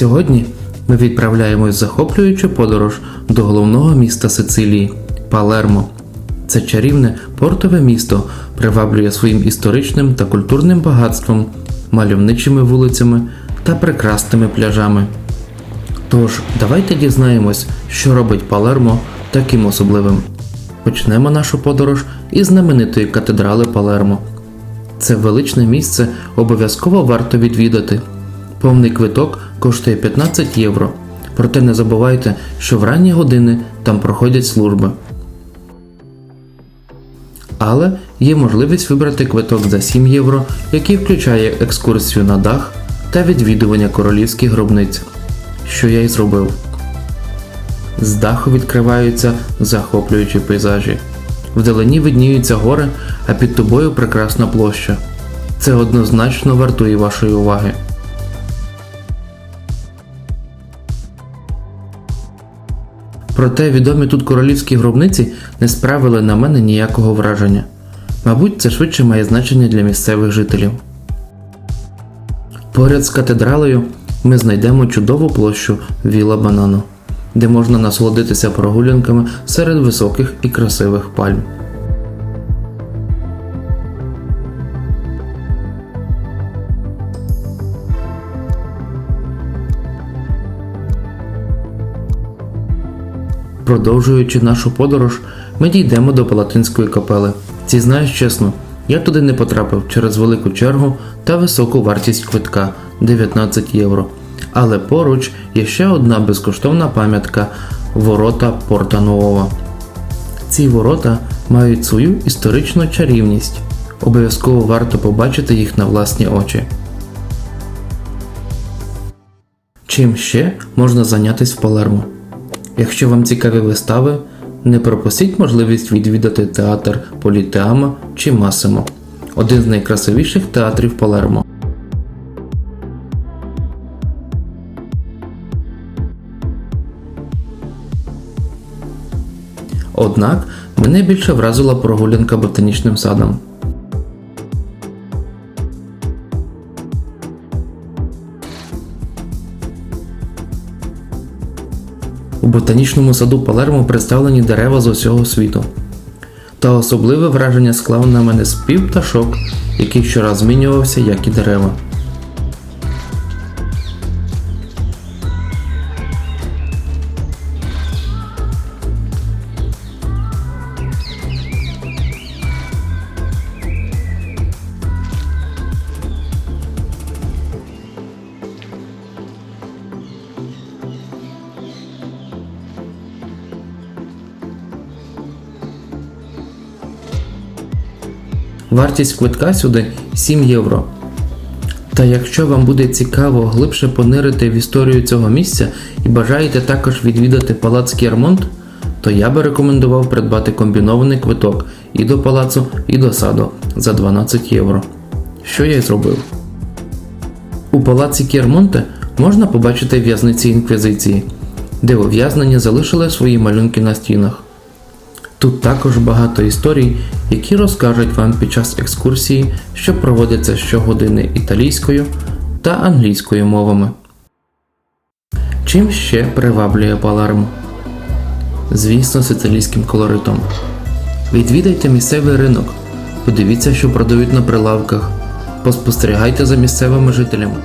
Сьогодні ми відправляємось захоплюючу подорож до головного міста Сицилії Палермо. Це чарівне портове місто приваблює своїм історичним та культурним багатством, мальовничими вулицями та прекрасними пляжами. Тож, давайте дізнаємось, що робить Палермо таким особливим. Почнемо нашу подорож із знаменитої катедрали Палермо. Це величне місце обов'язково варто відвідати. Повний квиток коштує 15 євро. Проте не забувайте, що в ранні години там проходять служби. Але є можливість вибрати квиток за 7 євро, який включає екскурсію на дах та відвідування королівських гробниць, що я й зробив. З даху відкриваються захоплюючі пейзажі. Вдалині видніються гори, а під тобою прекрасна площа. Це однозначно вартує вашої уваги. Проте відомі тут королівські гробниці не справили на мене ніякого враження. Мабуть, це швидше має значення для місцевих жителів. Поряд з катедралою ми знайдемо чудову площу Віла Банано, де можна насолодитися прогулянками серед високих і красивих пальм. Продовжуючи нашу подорож, ми дійдемо до Палатинської капели. Зізнаюсь чесно, я туди не потрапив через велику чергу та високу вартість квитка 19 євро. Але поруч є ще одна безкоштовна пам'ятка ворота Порта Нуова. Ці ворота мають свою історичну чарівність. Обов'язково варто побачити їх на власні очі. Чим ще можна зайнятися в Палермо? Якщо вам цікаві вистави, не пропустіть можливість відвідати театр Політеама чи Масимо, один з найкрасивіших театрів Палермо. Однак мене більше вразила прогулянка ботанічним садом. Ботанічному саду Палермо представлені дерева з усього світу. Та особливе враження склав на мене спів пташок, який щораз змінювався, як і дерева. Вартість квитка сюди 7 євро. Та якщо вам буде цікаво глибше понирити в історію цього місця і бажаєте також відвідати палац Кіармонт, то я би рекомендував придбати комбінований квиток і до палацу, і до саду за 12 євро. Що я й зробив. У палаці Кіармонте можна побачити в'язниці інквізиції, де ув'язнені залишили свої малюнки на стінах. Тут також багато історій, які розкажуть вам під час екскурсії, що проводиться щогодини італійською та англійською мовами. Чим ще приваблює Палермо? Звісно, сицилійським колоритом. Відвідайте місцевий ринок, подивіться, що продають на прилавках, поспостерігайте за місцевими жителями.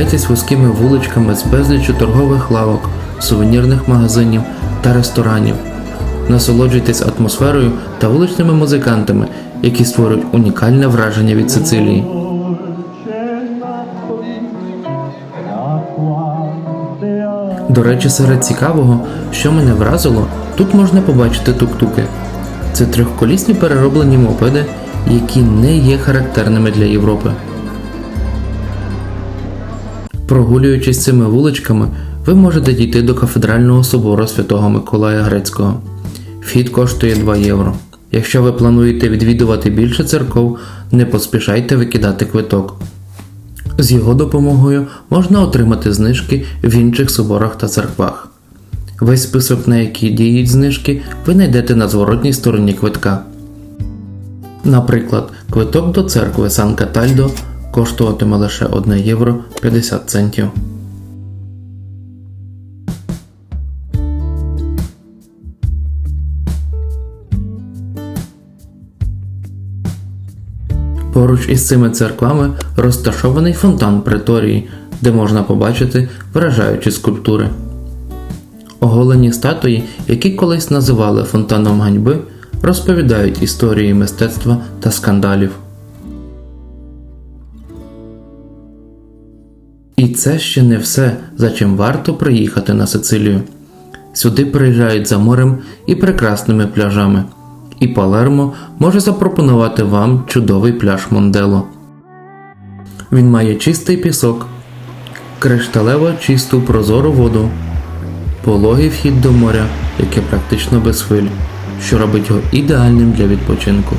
Прогуляйтесь вузькими вуличками з безліччю торгових лавок, сувенірних магазинів та ресторанів. Насолоджуйтесь атмосферою та вуличними музикантами, які створюють унікальне враження від Сицилії. До речі, серед цікавого, що мене вразило, тут можна побачити тук-туки. Це трьохколісні перероблені мопеди, які не є характерними для Європи. Прогулюючись цими вуличками, ви можете дійти до кафедрального собору Святого Миколая Грецького. Вхід коштує 2 євро. Якщо ви плануєте відвідувати більше церков, не поспішайте викидати квиток. З його допомогою можна отримати знижки в інших соборах та церквах. Весь список, на які діють знижки, ви знайдете на зворотній стороні квитка. Наприклад, квиток до церкви Сан Катальдо коштуватиме лише 1 євро 50 центів. Поруч із цими церквами розташований фонтан Преторії, де можна побачити вражаючі скульптури. Оголені статуї, які колись називали фонтаном ганьби, розповідають історії мистецтва та скандалів. І це ще не все, за чим варто приїхати на Сицилію. Сюди приїжджають за морем і прекрасними пляжами. І Палермо може запропонувати вам чудовий пляж Мондело. Він має чистий пісок, кришталево чисту прозору воду, пологий вхід до моря, яке практично без хвиль, що робить його ідеальним для відпочинку.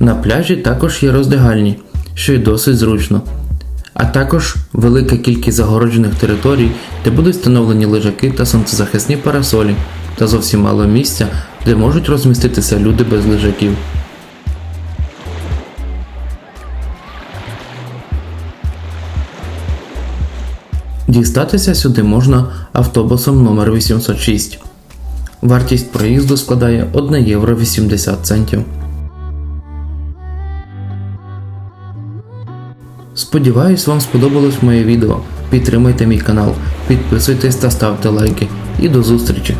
На пляжі також є роздягальні, що й досить зручно. А також велика кількість загороджених територій, де будуть встановлені лежаки та сонцезахисні парасолі, та зовсім мало місця, де можуть розміститися люди без лежаків. Дістатися сюди можна автобусом номер 806. Вартість проїзду складає 1 євро 80 центів. Сподіваюсь, вам сподобалось моє відео. Підтримайте мій канал, підписуйтесь та ставте лайки. І до зустрічі!